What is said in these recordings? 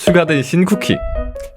추가된 신쿠키.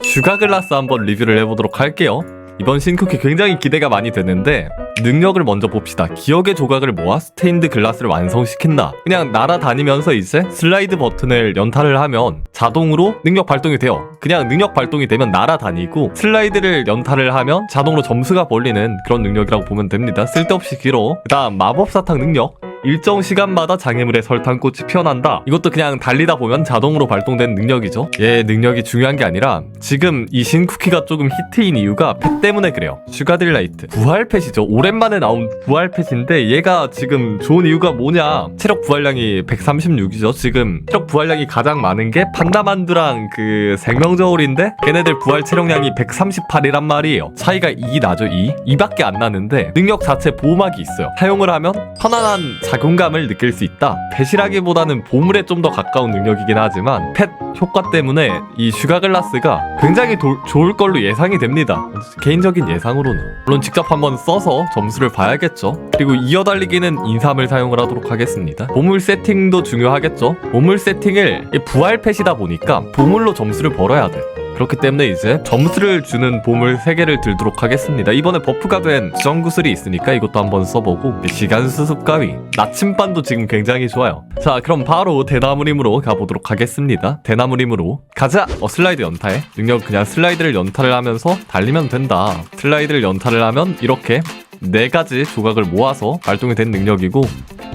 슈가글라스 한번 리뷰를 해보도록 할게요. 이번 신쿠키 굉장히 기대가 많이 되는데 능력을 먼저 봅시다. 기억의 조각을 모아 스테인드 글라스를 완성시킨다. 그냥 날아다니면서 이제 슬라이드 버튼을 연타를 하면 자동으로 능력 발동이 돼요. 그냥 능력 발동이 되면 날아다니고 슬라이드를 연타를 하면 자동으로 점수가 벌리는 그런 능력이라고 보면 됩니다. 쓸데없이 길어. 그 다음 마법사탕 능력 일정 시간마다 장애물에 설탕꽃이 피어난다. 이것도 그냥 달리다 보면 자동으로 발동된 능력이죠. 얘 능력이 중요한 게 아니라 지금 이 신쿠키가 조금 히트인 이유가 펫 때문에 그래요. 슈가딜라이트. 부활 펫이죠. 오랜만에 나온 부활 펫인데 얘가 지금 좋은 이유가 뭐냐. 체력 부활량이 136이죠. 지금 체력 부활량이 가장 많은 게 판다만두랑 그 생명저울인데 걔네들 부활 체력량이 138이란 말이에요. 차이가 2 나죠 2. 2밖에 안 나는데 능력 자체 보호막이 있어요. 사용을 하면 편안한 자존감을 느낄 수 있다. 펫이라기보다는 보물에 좀 더 가까운 능력이긴 하지만 펫 효과 때문에 이 슈가글라스가 굉장히 도- 좋을 걸로 예상이 됩니다. 개인적인 예상으로는 물론 직접 한번 써서 점수를 봐야겠죠. 그리고 이어달리기는 인삼을 사용을 하도록 하겠습니다. 보물 세팅도 중요하겠죠. 보물 세팅을 이 부활 펫이다 보니까 보물로 점수를 벌어야 돼. 그렇기 때문에 이제 점수를 주는 보물 3개를 들도록 하겠습니다. 이번에 버프가 된 수정구슬이 있으니까 이것도 한번 써보고 시간 수습 가위 나침반도 지금 굉장히 좋아요. 자 그럼 바로 대나무림으로 가보도록 하겠습니다. 대나무림으로 가자! 어 슬라이드 연타해. 능력 그냥 슬라이드를 연타를 하면서 달리면 된다. 슬라이드를 연타를 하면 이렇게 네 가지 조각을 모아서 발동이 된 능력이고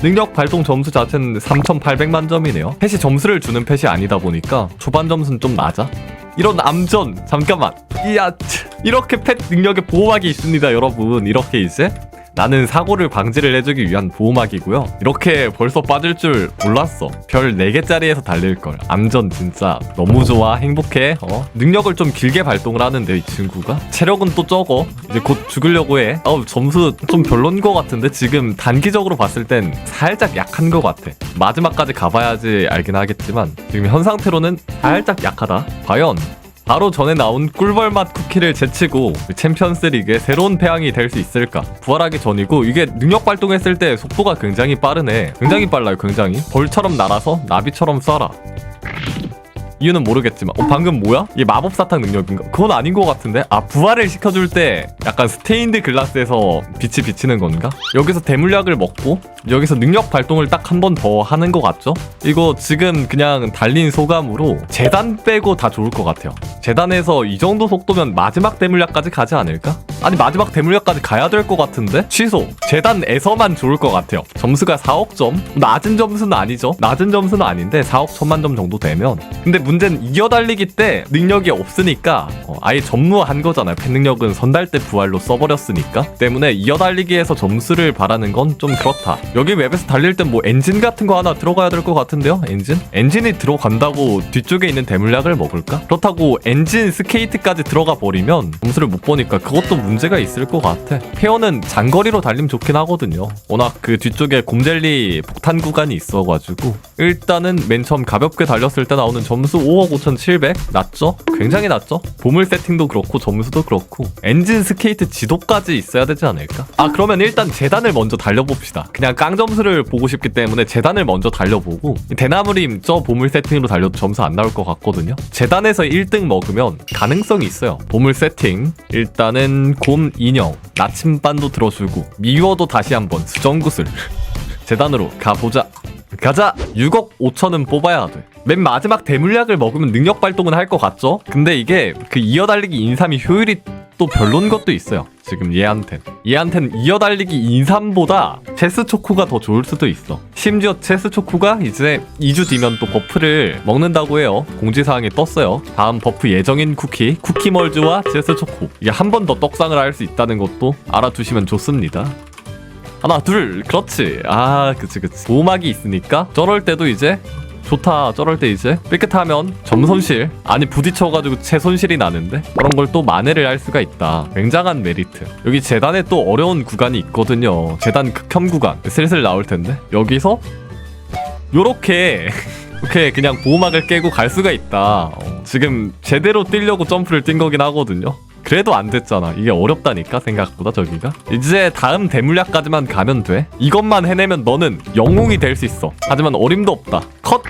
능력 발동 점수 자체는 3,800만 점이네요. 펫이 점수를 주는 펫이 아니다 보니까 초반 점수는 좀 낮아. 이런 암전 잠깐만. 이야 치, 이렇게 펫 능력에 보호막이 있습니다 여러분. 이렇게 이제 나는 사고를 방지를 해주기 위한 보호막이고요. 이렇게 벌써 빠질 줄 몰랐어. 별 4개짜리에서 달릴걸. 암전 진짜 너무 좋아. 행복해. 어? 능력을 좀 길게 발동을 하는데 이 친구가? 체력은 또 적어. 이제 곧 죽으려고 해. 어우 점수 좀 별론 것 같은데 지금 단기적으로 봤을 땐 살짝 약한 것 같아. 마지막까지 가봐야지 알긴 하겠지만 지금 현 상태로는 살짝 약하다. 과연 바로 전에 나온 꿀벌 맛 쿠키를 제치고 챔피언스 리그의 새로운 패왕이 될 수 있을까? 부활하기 전이고 이게 능력 발동했을 때 속도가 굉장히 빠르네. 굉장히 빨라요, 굉장히. 벌처럼 날아서 나비처럼 쏴라. 이유는 모르겠지만 어 방금 뭐야? 이게 마법 사탕 능력인가? 그건 아닌 것 같은데 아 부활을 시켜줄 때 약간 스테인드 글라스에서 빛이 비치는 건가? 여기서 대물약을 먹고 여기서 능력 발동을 딱 한 번 더 하는 것 같죠? 이거 지금 그냥 달린 소감으로 재단 빼고 다 좋을 것 같아요 재단에서 이 정도 속도면 마지막 대물약까지 가지 않을까? 아니 마지막 대물약까지 가야 될 것 같은데? 취소 재단에서만 좋을 것 같아요 점수가 4억 점 낮은 점수는 아니죠 낮은 점수는 아닌데 4억 천만 점 정도 되면 근데 문제는 이어달리기 때 능력이 없으니까 어, 아예 전무한 거잖아요. 팬 능력은 선달 때 부활로 써버렸으니까. 때문에 이어달리기에서 점수를 바라는 건 좀 그렇다. 여기 웹에서 달릴 땐 뭐 엔진 같은 거 하나 들어가야 될 것 같은데요 엔진? 엔진이 들어간다고 뒤쪽에 있는 대물약을 먹을까? 그렇다고 엔진 스케이트까지 들어가 버리면 점수를 못 보니까 그것도 문제가 있을 것 같아. 페어는 장거리로 달리면 좋긴 하거든요. 워낙 그 뒤쪽에 곰젤리 폭탄 구간이 있어가지고. 일단은 맨 처음 가볍게 달렸을 때 나오는 점수 5억 5,700 낮죠? 굉장히 낮죠? 보물 세팅도 그렇고 점수도 그렇고 엔진 스케이트 지도까지 있어야 되지 않을까? 아 그러면 일단 재단을 먼저 달려봅시다 그냥 깡 점수를 보고 싶기 때문에 재단을 먼저 달려보고 대나무림 저 보물 세팅으로 달려도 점수 안 나올 것 같거든요 재단에서 1등 먹으면 가능성이 있어요 보물 세팅 일단은 곰 인형 나침반도 들어주고 미워도 다시 한번 수정구슬 재단으로 가보자 가자. 6억 5천은 뽑아야 돼 맨 마지막 대물약을 먹으면 능력 발동은 할 것 같죠? 근데 이게 그 이어달리기 인삼이 효율이 또 별론 것도 있어요. 지금 얘한텐. 얘한텐 이어달리기 인삼보다 체스 초코가 더 좋을 수도 있어. 심지어 체스 초코가 이제 2주 뒤면 또 버프를 먹는다고 해요. 공지사항에 떴어요. 다음 버프 예정인 쿠키. 쿠키멀즈와 체스 초코. 이게 한 번 더 떡상을 할 수 있다는 것도 알아두시면 좋습니다 하나 둘 그렇지. 아 그치 그치. 보호막이 있으니까 저럴 때도 이제 좋다 저럴 때 이제 삐끗하면 점손실. 아니 부딪혀가지고 채손실이 나는데? 그런 걸 또 만회를 할 수가 있다. 굉장한 메리트. 여기 재단에 또 어려운 구간이 있거든요. 재단 극혐 구간. 슬슬 나올 텐데. 여기서 요렇게 이렇게 그냥 보호막을 깨고 갈 수가 있다. 어, 지금 제대로 뛰려고 점프를 뛴 거긴 하거든요 그래도 안 됐잖아. 이게 어렵다니까 생각보다 저기가. 이제 다음 대물약까지만 가면 돼. 이것만 해내면 너는 영웅이 될 수 있어. 하지만 어림도 없다. 컷.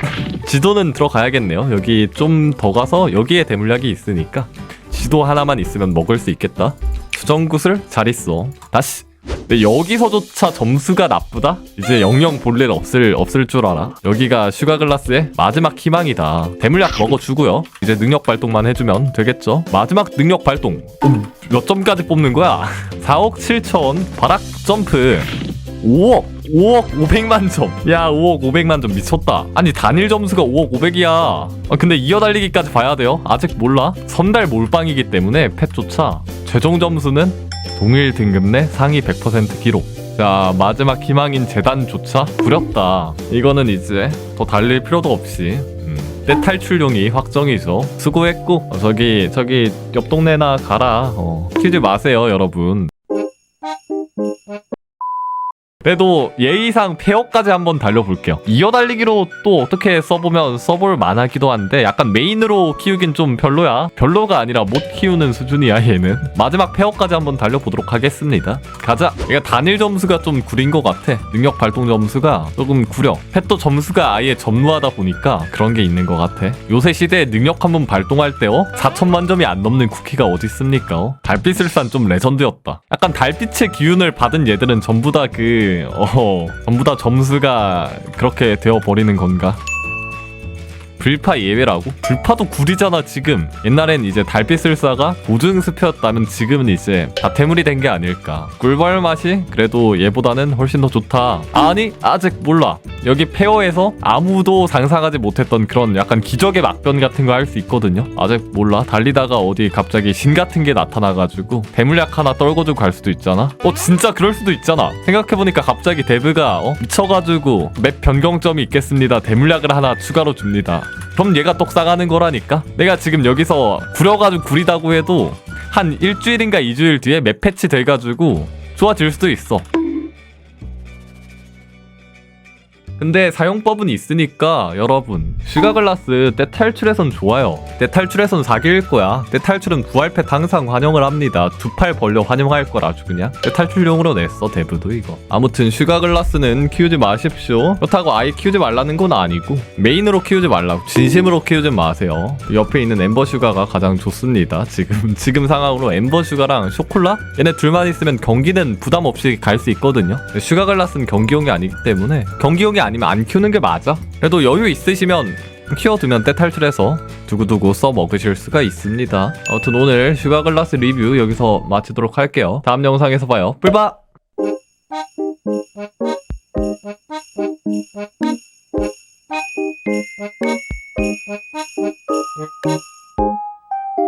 지도는 들어가야겠네요. 여기 좀 더 가서 여기에 대물약이 있으니까 지도 하나만 있으면 먹을 수 있겠다. 수정구슬 잘 있어. 다시. 근데 여기서조차 점수가 나쁘다? 이제 영영 볼일 없을 없을 줄 알아. 여기가 슈가글라스의 마지막 희망이다. 대물약 먹어주고요. 이제 능력 발동만 해주면 되겠죠. 마지막 능력 발동. 음, 몇 점까지 뽑는 거야? 4억 7천 바락 점프. 5억 5억 500만 점. 야 5억 500만 점 미쳤다. 아니 단일 점수가 5억 500이야. 아, 근데 이어 달리기까지 봐야 돼요. 아직 몰라. 선달 몰빵이기 때문에 펫조차 최종 점수는 동일 등급 내 상위 100% 기록. 자 마지막 희망인 재단조차 부렵다. 이거는 이제 더 달릴 필요도 없이 음, 때 탈출용이 확정이죠. 수고했고 어, 저기 저기 옆 동네나 가라. 어, 튀지 마세요 여러분. 그래도 예의상 페어까지 한번 달려볼게요. 이어 달리기로 또 어떻게 써보면 써볼 만하기도 한데 약간 메인으로 키우긴 좀 별로야. 별로가 아니라 못 키우는 수준이야 얘는. 마지막 페어까지 한번 달려보도록 하겠습니다. 가자. 얘가 단일 점수가 좀 구린 것 같아. 능력 발동 점수가 조금 구려. 펫도 점수가 아예 전무하다 보니까 그런 게 있는 것 같아. 요새 시대에 능력 한번 발동할 때어 4천만 점이 안 넘는 쿠키가 어디 있습니까? 어? 달빛을 싼좀 레전드였다. 약간 달빛의 기운을 받은 얘들은 전부 다 그, 어, 전부 다 점수가 그렇게 되어 버리는 건가? 불파 예외라고? 불파도 구리잖아 지금. 옛날엔 이제 달빛을 쏴가 보증 스표였다면 지금은 이제 다 태물이 된 게 아닐까. 꿀벌 맛이 그래도 얘보다는 훨씬 더 좋다. 아니 아직 몰라. 여기 페어에서 아무도 상상하지 못했던 그런 약간 기적의 막변 같은 거 할 수 있거든요. 아직 몰라. 달리다가 어디 갑자기 신 같은 게 나타나가지고 대물약 하나 떨궈주고 갈 수도 있잖아. 어 진짜 그럴 수도 있잖아. 생각해보니까 갑자기 데브가 어? 미쳐가지고 맵 변경점이 있겠습니다. 대물약을 하나 추가로 줍니다 그럼 얘가 떡상하는 거라니까? 내가 지금 여기서 구려가지고 구리다고 해도 한 일주일인가 이주일 뒤에 맵 패치 돼가지고 좋아질 수도 있어 근데 사용법은 있으니까 여러분 슈가글라스 때 탈출해선 좋아요. 때 탈출해선 사기일 거야. 때 탈출은 부활패 항상 환영을 합니다. 두 팔 벌려 환영할 걸 아주 그냥. 때 탈출용으로 냈어 데브도 이거. 아무튼 슈가글라스는 키우지 마십시오. 그렇다고 아예 키우지 말라는 건 아니고 메인으로 키우지 말라고 진심으로 키우지 마세요. 옆에 있는 엠버 슈가가 가장 좋습니다 지금. 지금 상황으로 엠버 슈가랑 쇼콜라? 얘네 둘만 있으면 경기는 부담 없이 갈 수 있거든요. 슈가글라스는 경기용이 아니기 때문에 경기용이 아니면 안 키우는 게 맞아 그래도 여유 있으시면 키워두면 때 탈출해서 두고두고 써 먹으실 수가 있습니다. 아무튼 오늘 슈가글라스 리뷰 여기서 마치도록 할게요. 다음 영상에서 봐요. 뿔바!